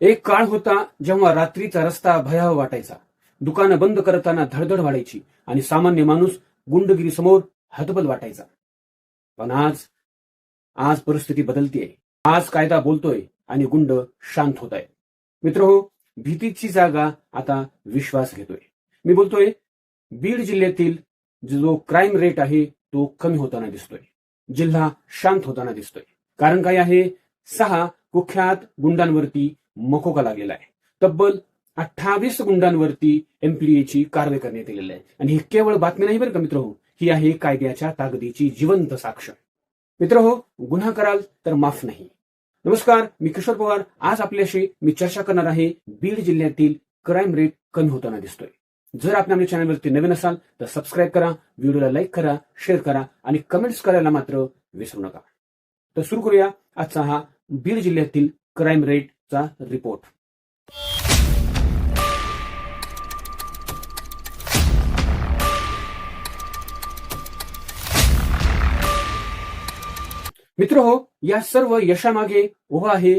एक काळ होता जेव्हा रात्रीचा रस्ता भयावह वाटायचा. दुकानं बंद करताना धडधड वाढायची आणि सामान्य माणूस गुंडगिरी समोर हतबल वाटायचा. पण आज आज परिस्थिती बदलतीये. आज कायदा बोलतोय आणि गुंड शांत होत आहे मित्र हो भीतीची जागा आता विश्वास घेतोय. मी बोलतोय बीड जिल्ह्यातील जो क्राईम रेट आहे तो कमी होताना दिसतोय. जिल्हा शांत होताना दिसतोय. कारण काय आहे? सहा कुख्यात गुंडांवरती मकोका लागलेला आहे. तब्बल अठ्ठावीस गुंडांवरती एमपीडीएची कारवाई करण्यात आलेली आहे. आणि ही केवळ बातमी नाही बरं का मित्र हो? ही आहे कायद्याच्या ताकदीची जिवंत साक्ष. मित्र हो गुन्हा कराल तर माफ नाही. नमस्कार मी किशोर पवार. आज आपल्याशी मी चर्चा करणार आहे बीड जिल्ह्यातील क्राईम रेट कमी होताना दिसतोय. जर आपण आपल्या चॅनलवरती नवीन असाल तर सबस्क्राईब करा व्हिडिओला लाईक करा शेअर करा आणि कमेंट्स करायला मात्र विसरू नका. तर सुरू करूया आजचा हा बीड जिल्ह्यातील क्राईम रेट चा रिपोर्ट. मित्र हो या सर्व यशामागे उभा आहे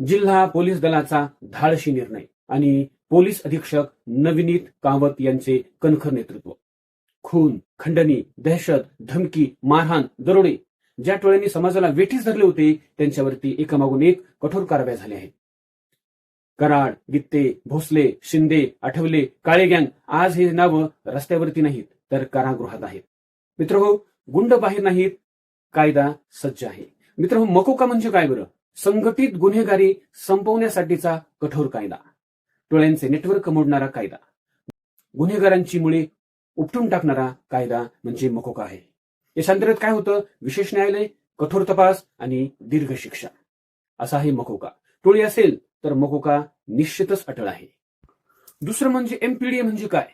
जिल्हा पोलीस दलाचा धाडशी निर्णय आणि पोलीस अधीक्षक नवनीत कावत यांचे कणखर नेतृत्व. खून खंडणी दहशत धमकी मारहाण दरोडे ज्या टोळ्यांनी समाजाला वेठीस धरले होते त्यांच्यावरती एकामागून एक कठोर कारवाया झाल्या आहेत कराड गित्ते भोसले शिंदे आठवले काळे गँग आज हे नावं रस्त्यावरती नाहीत तर कारागृहात आहेत. मित्र हो गुंड बाहेर नाहीत कायदा सज्ज आहे. मित्र हो मकोका म्हणजे काय बरं? संघटित गुन्हेगारी संपवण्यासाठीचा कठोर कायदा. टोळ्यांचे नेटवर्क मोडणारा कायदा. गुन्हेगारांची मुळे उपटून टाकणारा कायदा म्हणजे मकोका आहे? देशांतर्गत काय होतं? विशेष न्यायालय कठोर तपास आणि दीर्घ शिक्षा. असा आहे मकोका टोळी असेल तर मकोका निश्चितच अटळ आहे. दुसरं म्हणजे एमपीडीए म्हणजे काय?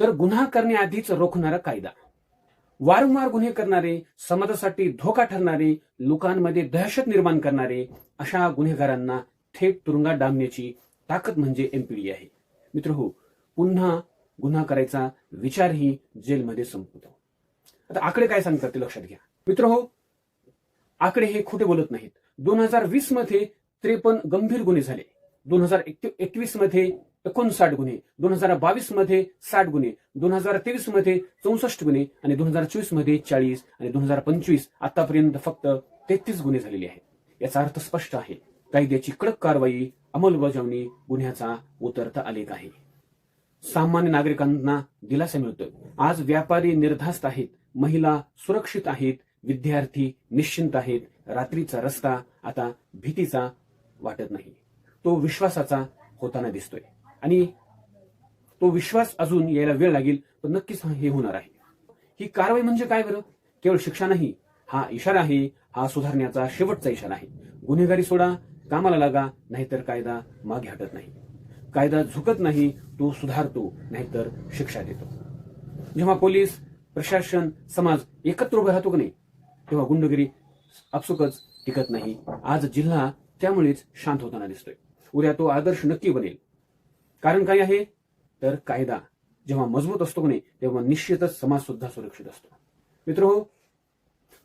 तर गुन्हा करण्याआधीच रोखणारा कायदा. वारंवार गुन्हे करणारे समाजासाठी धोका ठरणारे लोकांमध्ये दहशत निर्माण करणारे अशा गुन्हेगारांना थेट तुरुंगात डांबण्याची ताकद म्हणजे एमपीडी आहे. मित्र हो पुन्हा गुन्हा करायचा विचारही जेलमध्ये संपतो. आता आकडे काय सांगतात ते लक्षात घ्या. मित्र हो आकडे हे खोटे बोलत नाहीत. दोन हजार वीसमध्ये त्रेपन्न गंभीर गुन्हे झाले. दोन हजार एकवीसमध्ये एकोणसाठ गुन्हे दोन हजार बावीसमध्ये साठ गुन्हे दोन हजार तेवीसमध्ये चौसष्ट गुन्हे आणि दोन हजार चोवीसमध्ये चाळीस आणि दोन हजार पंचवीस आतापर्यंत फक्त तेहतीस गुन्हे झालेले आहेत. याचा अर्थ स्पष्ट आहे. कायद्याची कडक कारवाई अंमलबजावणी गुन्ह्याचा उतरता आलेख आहे? सामान्य नागरिकांना दिलासा मिळतोय. आज व्यापारी निर्धास्त आहेत महिला सुरक्षित आहेत विद्यार्थी निश्चिंत आहेत रात्रीचा रस्ता आता भीतीचा वाटत नाही. तो विश्वासाचा होताना दिसतोय. आणि तो विश्वास अजून यायला वेळ लागेल पण नक्कीच हे होणार आहे. ही कारवाई म्हणजे काय बरं? केवळ शिक्षा नाही. हा इशारा आहे हा सुधारण्याचा शेवटचा इशारा आहे. गुन्हेगारी सोडा कामाला लागा नाहीतर कायदा मागे हटत नाही. कायदा झुकत नाही तो सुधारतो नाहीतर शिक्षा देतो. जेव्हा पोलीस प्रशासन समाज एकत्र उभे राहतो की नाही तेव्हा गुंडगिरी आपसुकच टिकत नाही. आज जिल्हा त्यामुळेच शांत होताना दिसतोय. उद्या तो आदर्श नक्की बनेल. कारण काय आहे? तर कायदा जेव्हा मजबूत असतो की नाही तेव्हा निश्चितच समाज सुद्धा सुरक्षित असतो. मित्र हो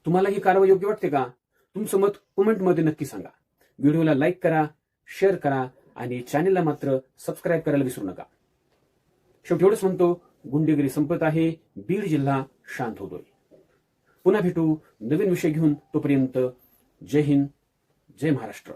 तुम्हाला ही कारवाई योग्य वाटते का? तुमचं मत कमेंटमध्ये नक्की सांगा. व्हिडिओला लाईक करा शेअर करा आणि चॅनेलला मात्र सबस्क्राईब करायला विसरू नका. शेवटी एवढंच म्हणतो गुंडेगिरी संपत आहे. बीड जिल्हा शांत होतोय. पुन्हा भेटू नवीन विषय घेऊन तोपर्यंत जय हिंद. जय महाराष्ट्र.